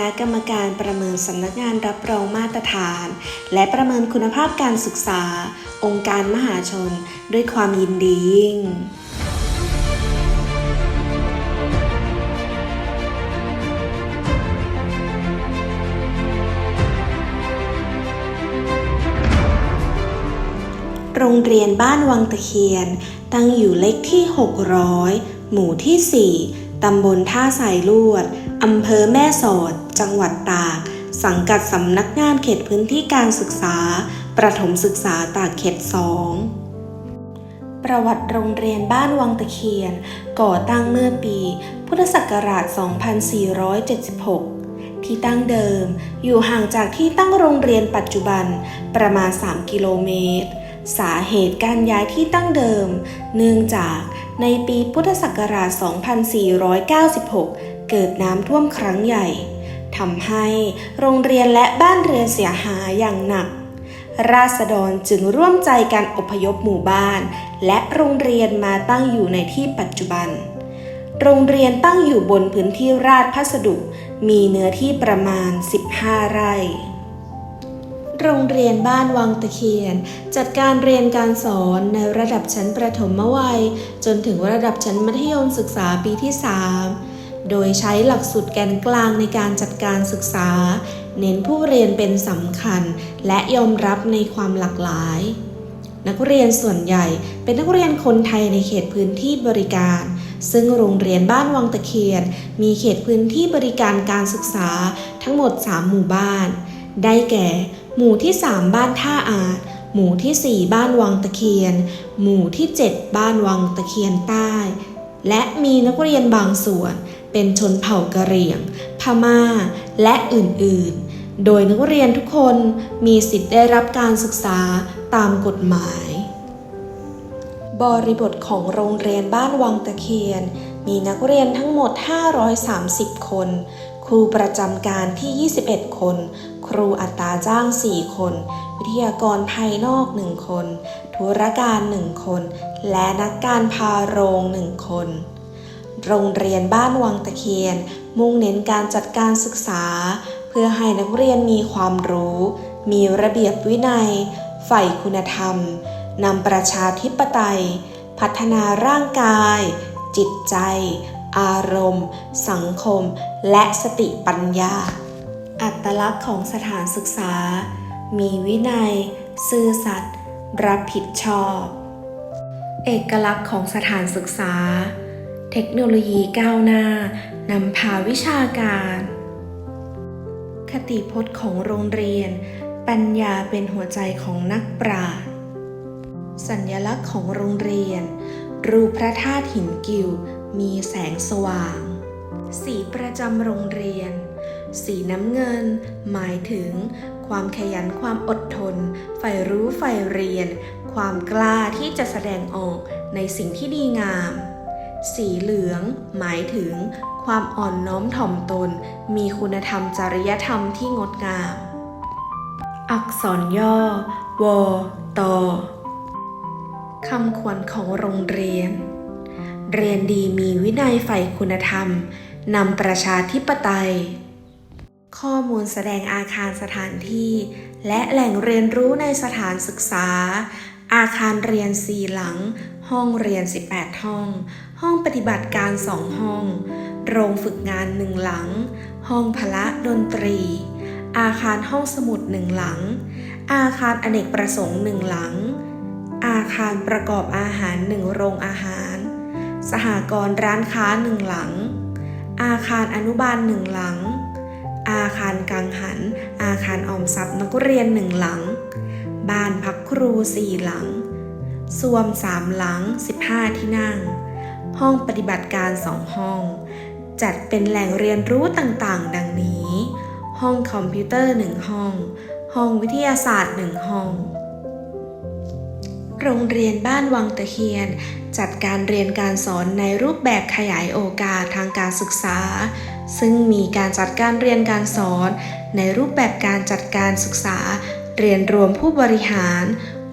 ณะกรรมการประเมินสำนักงานรับรองมาตรฐาน และประเมินคุณภาพการศึกษา องค์การมหาชน ด้วยความยินดียิ่งโรงเรียนบ้านวังตะเคียน ตั้งอยู่เลขที่ 600 หมู่ที่ 4 ตำบลท่าสายลวด อำเภอแม่สอด จังหวัดตาก สังกัดสำนักงานเขตพื้นที่การศึกษา ประถมศึกษาตากเขต2ประวัติโรงเรียนบ้านวังตะเคียน ก่อตั้งเมื่อปี พุทธศักราช 2476 ที่ตั้งเดิม อยู่ห่างจากที่ตั้งโรงเรียนปัจจุบันประมาณ 3 กิโลเมตร สาเหตุการย้ายที่ตั้งเดิม เนื่องจากในปีพุทธศักราช 2496 เกิดน้ำท่วมครั้งใหญ่ทำให้โรงเรียนและบ้านเรือนเสียหายอย่างหนัก ราษฎรจึงร่วมใจกันอพยพหมู่บ้าน และโรงเรียนมาตั้งอยู่ในที่ปัจจุบัน โรงเรียนตั้งอยู่บนพื้นที่ราชพัสดุ มีเนื้อที่ประมาณ 15 ไร่โรงเรียนบ้านวังตะเคียน จัดการเรียนการสอนในระดับชั้นประถมวัย จนถึงระดับชั้นมัธยมศึกษาปีที่ 3 โดยใช้หลักสูตรแกนกลางในการจัดการศึกษา เน้นผู้เรียนเป็นสำคัญ และยอมรับในความหลากหลาย นักเรียนส่วนใหญ่เป็นนักเรียนคนไทยในเขตพื้นที่บริการ ซึ่งโรงเรียนบ้านวังตะเคียน มีเขตพื้นที่บริการการศึกษาทั้งหมด 3 หมู่บ้าน ได้แก่ หมู่ที่ 3 บ้านท่าอาจหมู่ที่ 4 บ้านวังตะเคียน หมู่ที่ 7 บ้านวังตะเคียนใต้ และมีนักเรียนบางส่วน เป็นชนเผ่ากะเหรี่ยง พม่า และอื่นๆ โดยนักเรียนทุกคนมีสิทธิ์ได้รับการศึกษาตามกฎหมาย บริบทของโรงเรียนบ้านวังตะเคียน มีนักเรียนทั้งหมด 530 คน ครูประจำการที่ 21 คน ครูอัตราจ้าง 4 คน วิทยากรภายนอก 1 คน ธุรการ 1 คน และนักการพาโรง 1 คน โรงเรียนบ้านวังตะเคียน มุ่งเน้นการจัดการศึกษา เพื่อให้นักเรียนมีความรู้ มีระเบียบวินัย ใฝ่คุณธรรมนำประชาธิปไตย พัฒนาร่างกาย จิตใจ อารมณ์ สังคม และสติปัญญา อัตลักษณ์ของสถานศึกษา มีวินัย ซื่อสัตย์รับผิดชอบ เอกลักษณ์ของสถานศึกษา เทคโนโลยีก้าวหน้านำพาวิชาการ คติพจน์ของโรงเรียน ปัญญาเป็นหัวใจของนักปราชญ์สัญลักษณ์ของโรงเรียน รูปพระธาตุหินกิวมีแสงสว่าง สีประจำโรงเรียน สีน้ำเงิน หมายถึง ความขยันความอดทน ใฝ่รู้ใฝ่เรียน ความกล้าที่จะแสดงออกในสิ่งที่ดีงาม สีเหลือง หมายถึง ความอ่อนน้อมถ่อมตน มีคุณธรรมจริยธรรมที่งดงาม อักษรย่อ วตคำควรของโรงเรียน เรียนดีมีวินัยใฝ่คุณธรรมนำประชาธิปไตย ข้อมูลแสดงอาคารสถานที่ และแหล่งเรียนรู้ในสถานศึกษา อาคารเรียน4หลัง ห้องเรียน 18 ห้อง ห้องปฏิบัติการ2ห้อง โรงฝึกงาน1หลัง ห้องพละดนตรี อาคารห้องสมุด1หลัง อาคารอเนกประสงค์1หลัง อาคารประกอบอาหารหนึ่งโรงอาหาร สหกรณ์ร้านค้าหนึ่งหลัง อาคารอนุบาลหนึ่งหลัง อาคารกังหัน อาคารออมทรัพย์นักเรียนหนึ่งหลัง บ้านพักครูสี่หลังสวมสามหลัง 15 ที่นั่ง ห้องปฏิบัติการสองห้อง จัดเป็นแหล่งเรียนรู้ต่างๆ ดังนี้ ห้องคอมพิวเตอร์หนึ่งห้อง ห้องวิทยาศาสตร์หนึ่งห้อง โรงเรียนบ้านวังตะเคียน จัดการเรียนการสอนในรูปแบบขยายโอกาสทางการศึกษา ซึ่งมีการจัดการเรียนการสอน ในรูปแบบการจัดการศึกษา เรียนรวมผู้บริหาร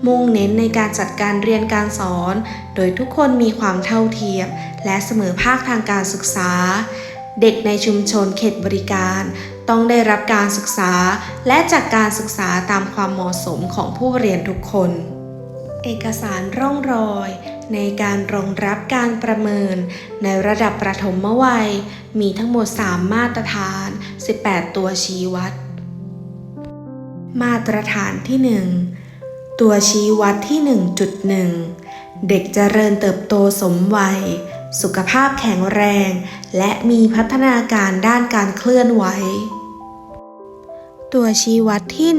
มุ่งเน้นในการจัดการเรียนการสอน โดยทุกคนมีความเท่าเทียม และเสมอภาคทางการศึกษา เด็กในชุมชนเขตบริการ ต้องได้รับการศึกษา และจากการศึกษาตามความเหมาะสมของผู้เรียนทุกคน เอกสารร่องรอย ในการรองรับการประเมิน ในระดับประถมวัย มีทั้งหมด 3 มาตรฐาน 18 ตัวชี้วัด มาตรฐานที่ 1 ตัวชี้วัดที่ 1.1 เด็กเจริญเติบโตสมวัย สุขภาพแข็งแรง และมีพัฒนาการด้านการเคลื่อนไหว ตัวชี้วัดที่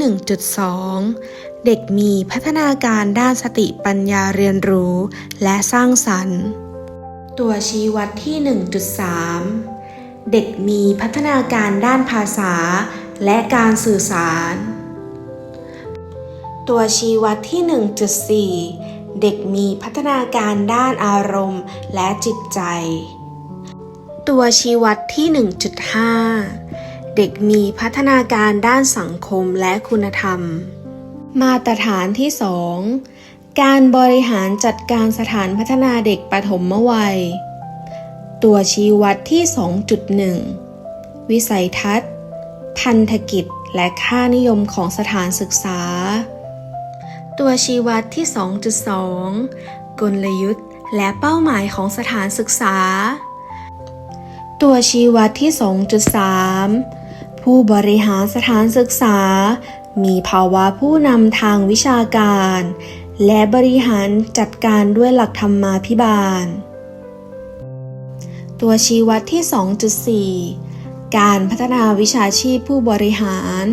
1.2 เด็กมีพัฒนาการด้านสติปัญญาเรียนรู้และสร้างสรรค์ ตัวชี้วัดที่ 1.3 เด็กมีพัฒนาการด้านภาษาและการสื่อสาร ตัวชี้วัดที่ 1.4 เด็กมีพัฒนาการด้านอารมณ์และจิตใจ ตัวชี้วัดที่ 1.5 เด็กมีพัฒนาการด้านสังคมและคุณธรรม มาตรฐานที่ 2 การบริหารจัดการสถานพัฒนาเด็กปฐมวัย ตัวชี้วัดที่ 2.1 วิสัยทัศน์ พันธกิจและค่านิยมของสถานศึกษา ตัวชี้วัดที่ 2.2 กลยุทธ์และเป้าหมายของสถานศึกษา ตัวชี้วัดที่ 2.3 ผู้บริหารสถานศึกษา มีภาวะผู้นำทางวิชาการ และบริหารจัดการด้วยหลักธรรมาภิบาล ตัวชี้วัดที่ 2.4 การพัฒนาวิชาชีพผู้บริหาร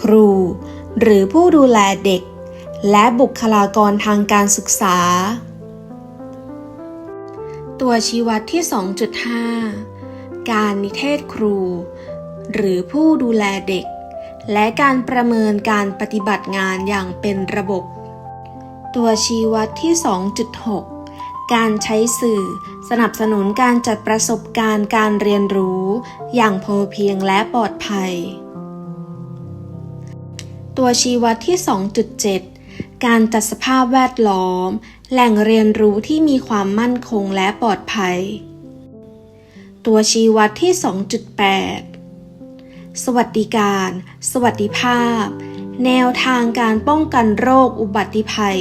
ครู หรือผู้ดูแลเด็ก และบุคลากรทางการศึกษา ตัวชี้วัดที่ 2.5 การนิเทศครู หรือผู้ดูแลเด็ก และการประเมินการปฏิบัติงานอย่างเป็นระบบ ตัวชี้วัดที่ 2.6 การใช้สื่อสนับสนุนการจัดประสบการณ์การเรียนรู้ อย่างพอเพียงและปลอดภัย ตัวชี้วัดที่ 2.7 การจัดสภาพแวดล้อม แหล่งเรียนรู้ที่มีความมั่นคงและปลอดภัย ตัวชี้วัดที่ 2.8 สวัสดิการ สวัสดิภาพ แนวทางการป้องกันโรคอุบัติภัย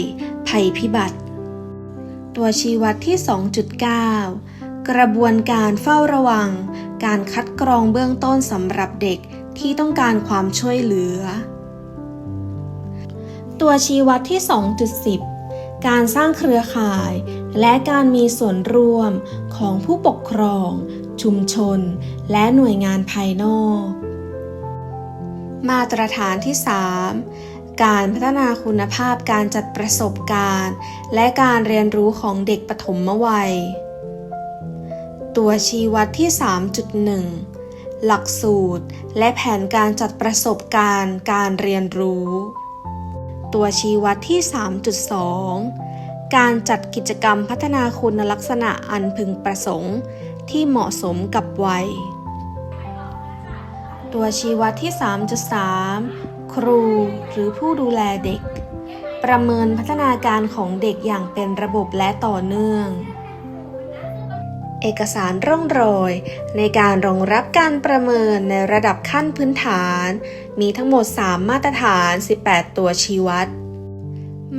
ภัยพิบัติ ตัวชี้วัดที่ 2.9 กระบวนการเฝ้าระวัง การคัดกรองเบื้องต้นสำหรับเด็กที่ต้องการความช่วยเหลือ ตัวชี้วัดที่ 2.10 การสร้างเครือข่าย และการมีส่วนร่วมของผู้ปกครอง ชุมชน และหน่วยงานภายนอก มาตรฐานที่ 3 การพัฒนาคุณภาพการจัดประสบการณ์ และการเรียนรู้ของเด็กปฐมวัย ตัวชี้วัดที่ 3.1 หลักสูตร และแผนการจัดประสบการณ์การเรียนรู้ ตัวชี้วัดที่ 3.2 การจัดกิจกรรมพัฒนาคุณลักษณะอันพึงประสงค์ ที่เหมาะสมกับวัย ตัวชี้วัดที่ 3.3 ครูหรือผู้ดูแลเด็ก ประเมินพัฒนาการของเด็กอย่างเป็นระบบและต่อเนื่อง เอกสารร่องรอย ในการรองรับการประเมินในระดับขั้นพื้นฐาน มีทั้งหมด 3 มาตรฐาน 18 ตัวชี้วัด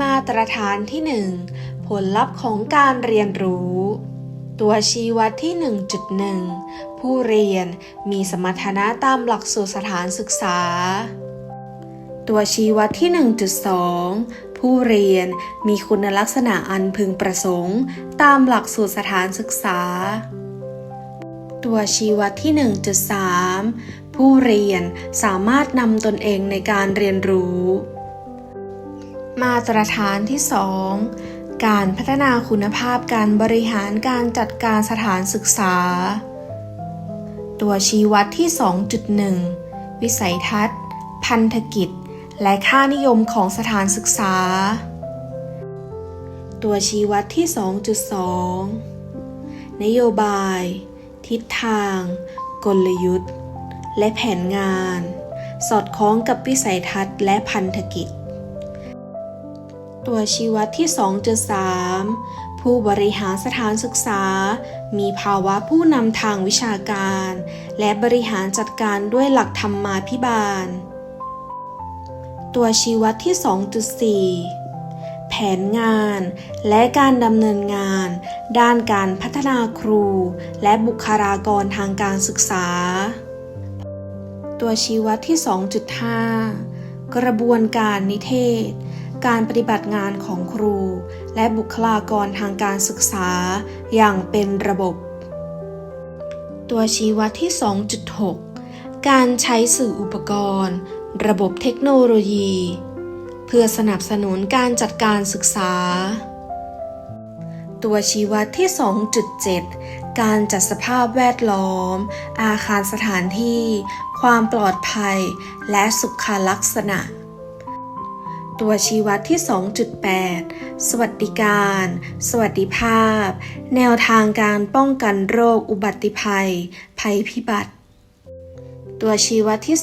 มาตรฐานที่ 1 ผลลัพธ์ของการเรียนรู้ ตัวชี้วัดที่ 1.1 ผู้เรียนมีสมรรถนะตามหลักสูตรสถานศึกษา ตัวชี้วัดที่ 1.2 ผู้เรียนมีคุณลักษณะอันพึงประสงค์ ตามหลักสูตรสถานศึกษา ตัวชี้วัดที่ 1.3 ผู้เรียนสามารถนำตนเองในการเรียนรู้ มาตรฐานที่ 2 การพัฒนาคุณภาพการบริหารการจัดการสถานศึกษา ตัวชี้วัดที่ 2.1 วิสัยทัศน์ พันธกิจ และค่านิยมของสถานศึกษา ตัวชี้วัดที่ 2.2 นโยบาย ทิศทาง กลยุทธ์ และแผนงาน สอดคล้องกับวิสัยทัศน์และพันธกิจ ตัวชี้วัดที่ 2.3ผผู้บริหารสถานศึกษา มีภาวะผู้นำทางวิชาการ และบริหารจัดการด้วยหลักธรรมาภิบาล ตัวชี้วัดที่ 2.4 แผนงานและการดำเนินงาน ด้านการพัฒนาครู และบุคลากรทางการศึกษา ตัวชี้วัดที่ 2.5 กระบวนการนิเทศ การปฏิบัติงานของครู และบุคลากรทางการศึกษา อย่างเป็นระบบ ตัวชี้วัดที่ 2.6การใช้สื่ออุปกรณ์ ระบบเทคโนโลยี เพื่อสนับสนุนการจัดการศึกษา ตัวชี้วัดที่ 2.7 การจัดสภาพแวดล้อม อาคารสถานที่ ความปลอดภัย และสุขลักษณะ ตัวชี้วัดที่ 2.8 สวัสดิการ สวัสดิภาพ แนวทางการป้องกันโรคอุบัติภัย ภัยพิบัติ ตัวชี้วัดที่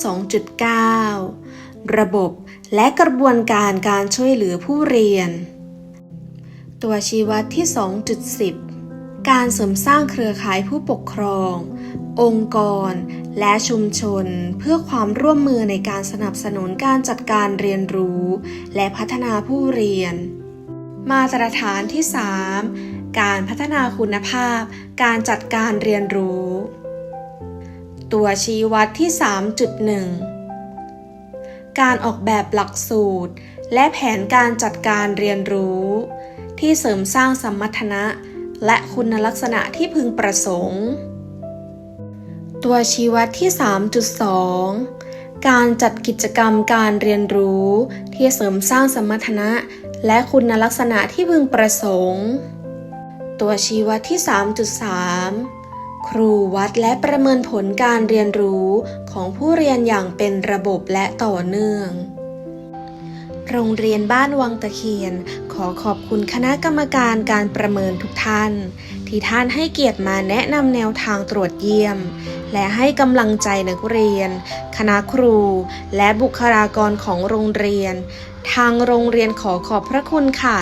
2.9 ระบบและกระบวนการการช่วยเหลือผู้เรียน ตัวชี้วัดที่ 2.10 การเสริมสร้างเครือข่ายผู้ปกครอง องค์กร และชุมชน เพื่อความร่วมมือในการสนับสนุนการจัดการเรียนรู้ และพัฒนาผู้เรียน มาตรฐานที่ 3 การพัฒนาคุณภาพ การจัดการเรียนรู้ ตัวชี้วัดที่ 3.1 การออกแบบหลักสูตร และแผนการจัดการเรียนรู้ ที่เสริมสร้างสมรรถนะ และคุณลักษณะที่พึงประสงค์ ตัวชี้วัดที่ 3.2 การจัดกิจกรรมการเรียนรู้ ที่เสริมสร้างสมรรถนะ และคุณลักษณะที่พึงประสงค์ ตัวชี้วัดที่ 3.3 ครูวัดและประเมินผลการเรียนรู้ของผู้เรียนอย่างเป็นระบบและต่อเนื่อง โรงเรียนบ้านวังตะเคียน ขอขอบคุณคณะกรรมการการประเมินทุกท่าน ที่ท่านให้เกียรติมาแนะนำแนวทางตรวจเยี่ยม และให้กำลังใจนักเรียน คณะครู และบุคลากรของโรงเรียน ทางโรงเรียนขอขอบพระคุณค่ะ